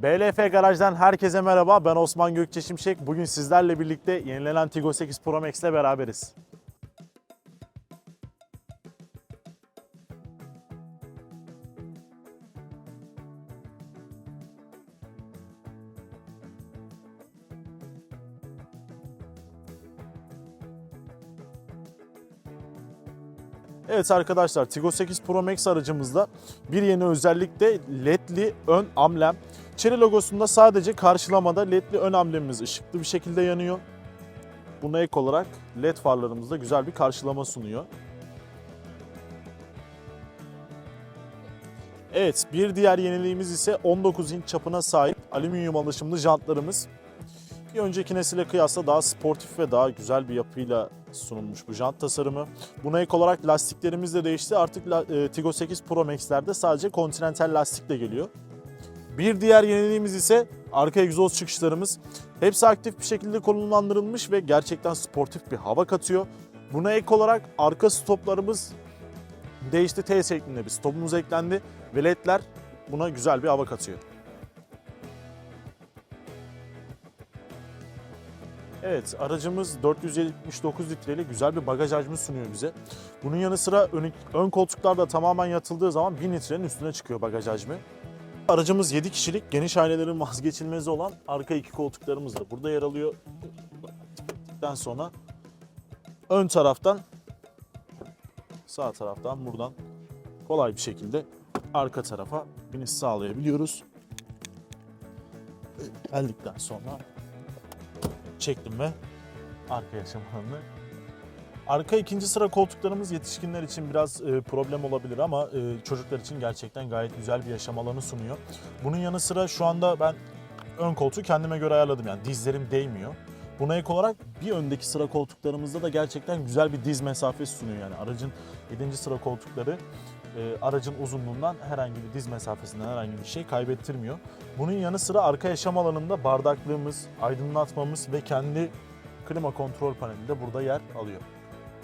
BLF Garaj'dan herkese merhaba. Ben Osman Gökçe Şimşek. Bugün sizlerle birlikte yenilenen Tigo 8 Pro Max ile beraberiz. Evet arkadaşlar Tigo 8 Pro Max aracımızda bir yeni özellik de ledli ön amblem. Chery logosunda sadece karşılamada ledli ön amblemimiz ışıklı bir şekilde yanıyor. Buna ek olarak led farlarımızda güzel bir karşılama sunuyor. Evet bir diğer yeniliğimiz ise 19 inç çapına sahip alüminyum alışımlı jantlarımız. Bir önceki nesile kıyasla daha sportif ve daha güzel bir yapıyla sunulmuş bu jant tasarımı. Buna ek olarak lastiklerimiz de değişti. Artık e, Tigo 8 Pro Max'lerde sadece Continental lastikle geliyor. Bir diğer yeniliğimiz ise arka egzoz çıkışlarımız. Hepsi aktif bir şekilde konumlandırılmış ve gerçekten sportif bir hava katıyor. Buna ek olarak arka stoplarımız değişti. T şeklinde bir stopumuz eklendi ve ledler buna güzel bir hava katıyor. Evet, aracımız 479 litrelik güzel bir bagaj hacmi sunuyor bize. Bunun yanı sıra ön, ön koltuklar tamamen yatıldığı zaman 1000 litrenin üstüne çıkıyor bagaj hacmi. Aracımız 7 kişilik, geniş ailelerin vazgeçilmezi olan arka iki koltuklarımız da burada yer alıyor. Tıkladıktan sonra ön taraftan, sağ taraftan buradan kolay bir şekilde arka tarafa biniş sağlayabiliyoruz. Geldikten sonra çektim ve arka yaşam alanını. Arka ikinci sıra koltuklarımız yetişkinler için biraz e, problem olabilir ama e, çocuklar için gerçekten gayet güzel bir yaşam alanı sunuyor. Bunun yanı sıra şu anda ben ön koltuğu kendime göre ayarladım yani dizlerim değmiyor. Buna ek olarak bir öndeki sıra koltuklarımızda da gerçekten güzel bir diz mesafesi sunuyor yani aracın 7. sıra koltukları aracın uzunluğundan herhangi bir diz mesafesinden herhangi bir şey kaybettirmiyor. Bunun yanı sıra arka yaşam alanında bardaklığımız, aydınlatmamız ve kendi klima kontrol paneli de burada yer alıyor.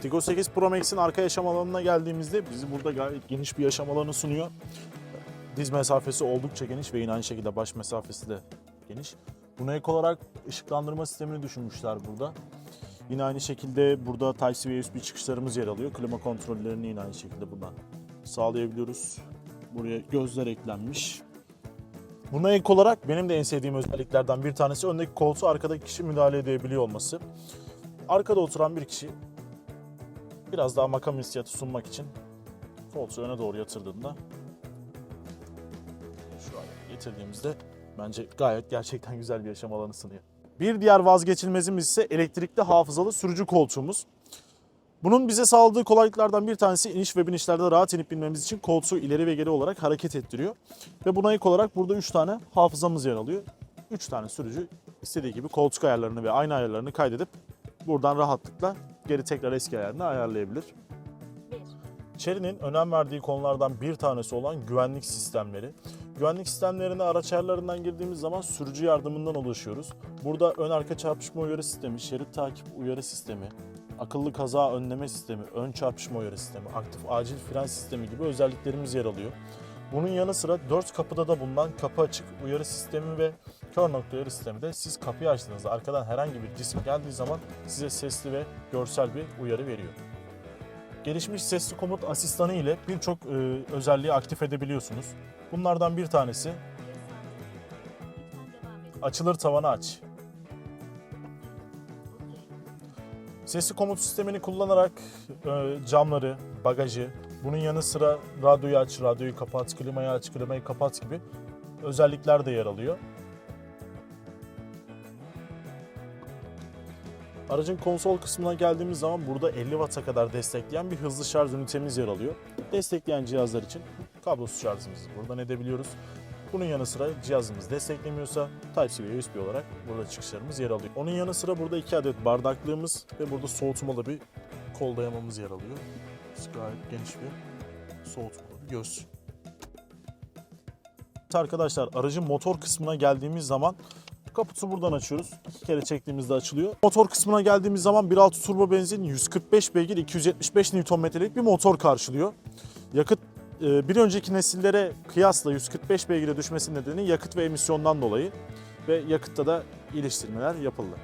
Tigo 8 Pro Max'in arka yaşam alanına geldiğimizde bizi burada gayet geniş bir yaşam alanı sunuyor. Diz mesafesi oldukça geniş ve yine aynı şekilde baş mesafesi de geniş. Buna ek olarak ışıklandırma sistemini düşünmüşler burada. Yine aynı şekilde burada Type-C ve USB çıkışlarımız yer alıyor. Klima kontrollerini yine aynı şekilde buradan sağlayabiliyoruz. Buraya gözler eklenmiş. Buna ek olarak benim de en sevdiğim özelliklerden bir tanesi öndeki koltuğu arkadaki kişi müdahale edebiliyor olması. Arkada oturan bir kişi biraz daha makam hissiyatı sunmak için koltuğu öne doğru yatırdığında şu an getirdiğimizde bence gayet gerçekten güzel bir yaşam alanı sunuyor. Bir diğer vazgeçilmezimiz ise elektrikli hafızalı sürücü koltuğumuz. Bunun bize sağladığı kolaylıklardan bir tanesi iniş ve binişlerde rahat inip binmemiz için koltuğu ileri ve geri olarak hareket ettiriyor. Ve buna ek olarak burada 3 tane hafızamız yer alıyor. 3 tane sürücü istediği gibi koltuk ayarlarını ve ayna ayarlarını kaydedip buradan rahatlıkla geri tekrar eski ayarını ayarlayabilir. Chery'nin önem verdiği konulardan bir tanesi olan güvenlik sistemleri. Güvenlik sistemlerine araç ayarlarından girdiğimiz zaman sürücü yardımından ulaşıyoruz. Burada ön arka çarpışma uyarı sistemi, şerit takip uyarı sistemi, akıllı kaza önleme sistemi, ön çarpışma uyarı sistemi, aktif acil fren sistemi gibi özelliklerimiz yer alıyor. Bunun yanı sıra 4 kapıda da bulunan kapı açık uyarı sistemi ve kör nokta uyarı sistemi de siz kapıyı açtığınızda arkadan herhangi bir cisim geldiği zaman size sesli ve görsel bir uyarı veriyor. Gelişmiş sesli komut asistanı ile birçok e, özelliği aktif edebiliyorsunuz. Bunlardan bir tanesi açılır tavanı aç. Sesli komut sistemini kullanarak e, camları, bagajı, bunun yanı sıra radyoyu aç, radyoyu kapat, klimayı aç, klimayı kapat gibi özellikler de yer alıyor. Aracın konsol kısmına geldiğimiz zaman burada 50 Watt'a kadar destekleyen bir hızlı şarj ünitemiz yer alıyor. Destekleyen cihazlar için kablosuz şarjımızı buradan edebiliyoruz. Bunun yanı sıra cihazımız desteklemiyorsa Type-C ve USB olarak burada çıkışlarımız yer alıyor. Onun yanı sıra burada iki adet bardaklığımız ve burada soğutmalı bir kol dayamamız yer alıyor. Gayet geniş bir soğutmalı bir göz. Arkadaşlar aracın motor kısmına geldiğimiz zaman kaputu buradan açıyoruz. İki kere çektiğimizde açılıyor. Motor kısmına geldiğimiz zaman 1.6 turbo benzin 145 beygir 275 Nm'lik bir motor karşılıyor. Yakıt bir önceki nesillere kıyasla 145 beygire düşmesi nedeni yakıt ve emisyondan dolayı ve yakıtta da iyileştirmeler yapıldı.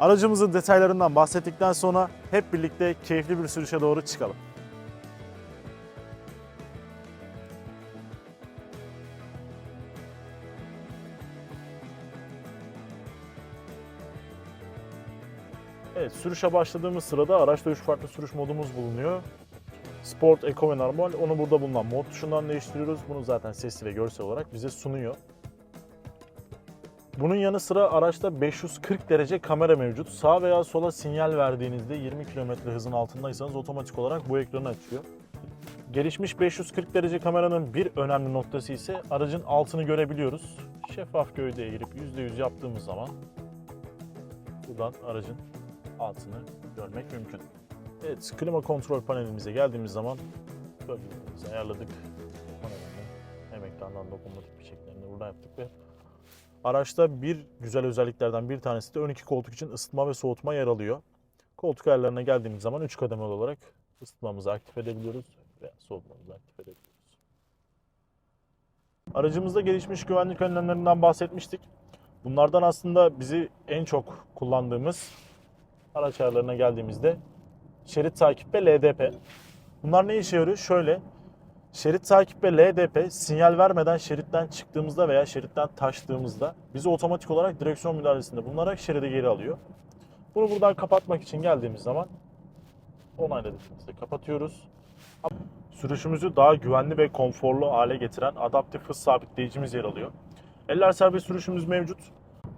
Aracımızın detaylarından bahsettikten sonra hep birlikte keyifli bir sürüşe doğru çıkalım. Evet, sürüşe başladığımız sırada araçta 3 farklı sürüş modumuz bulunuyor. Sport, Eco ve Normal. Onu burada bulunan mod tuşundan değiştiriyoruz. Bunu zaten sesli ve görsel olarak bize sunuyor. Bunun yanı sıra araçta 540 derece kamera mevcut. Sağ veya sola sinyal verdiğinizde 20 km hızın altındaysanız otomatik olarak bu ekranı açıyor. Gelişmiş 540 derece kameranın bir önemli noktası ise aracın altını görebiliyoruz. Şeffaf gövdeye girip %100 yaptığımız zaman buradan aracın altını görmek mümkün. Evet, klima kontrol panelimize geldiğimiz zaman bölgelerimizi ayarladık. Hem ekrandan dokunmatik bir şekilde burada yaptık ve araçta bir güzel özelliklerden bir tanesi de ön iki koltuk için ısıtma ve soğutma yer alıyor. Koltuk ayarlarına geldiğimiz zaman 3 kademeli olarak ısıtmamızı aktif edebiliyoruz ve soğutmamızı aktif edebiliyoruz. Aracımızda gelişmiş güvenlik önlemlerinden bahsetmiştik. Bunlardan aslında bizi en çok kullandığımız araç ayarlarına geldiğimizde şerit takip ve LDP. Bunlar ne işe yarıyor? Şöyle, şerit takip ve LDP sinyal vermeden şeritten çıktığımızda veya şeritten taştığımızda bizi otomatik olarak direksiyon müdahalesinde bulunarak şeridi geri alıyor. Bunu buradan kapatmak için geldiğimiz zaman onayla dediğimizde kapatıyoruz. Sürüşümüzü daha güvenli ve konforlu hale getiren adaptif hız sabitleyicimiz yer alıyor. Eller serbest sürüşümüz mevcut.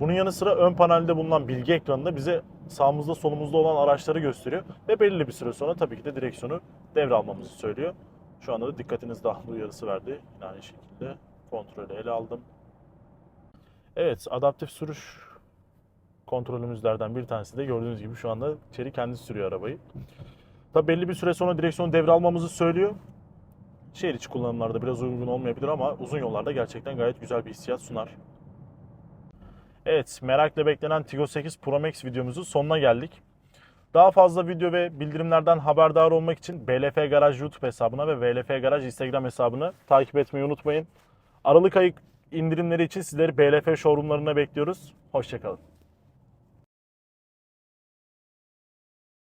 Bunun yanı sıra ön panelde bulunan bilgi ekranında bize sağımızda solumuzda olan araçları gösteriyor ve belirli bir süre sonra tabii ki de direksiyonu devralmamızı söylüyor. Şu anda da dikkatiniz dağılma uyarısı verdi. Yine aynı şekilde kontrolü ele aldım. Evet, adaptif sürüş kontrolümüzlerden bir tanesi de gördüğünüz gibi şu anda içeri kendisi sürüyor arabayı. Tabii belli bir süre sonra direksiyonu devralmamızı söylüyor. Şehir içi kullanımlarda biraz uygun olmayabilir ama uzun yollarda gerçekten gayet güzel bir hissiyat sunar. Evet, merakla beklenen Tigo 8 Pro Max videomuzun sonuna geldik. Daha fazla video ve bildirimlerden haberdar olmak için BLF Garaj YouTube hesabına ve BLF Garaj Instagram hesabını takip etmeyi unutmayın. Aralık ayı indirimleri için sizleri BLF showroomlarına bekliyoruz. Hoşçakalın.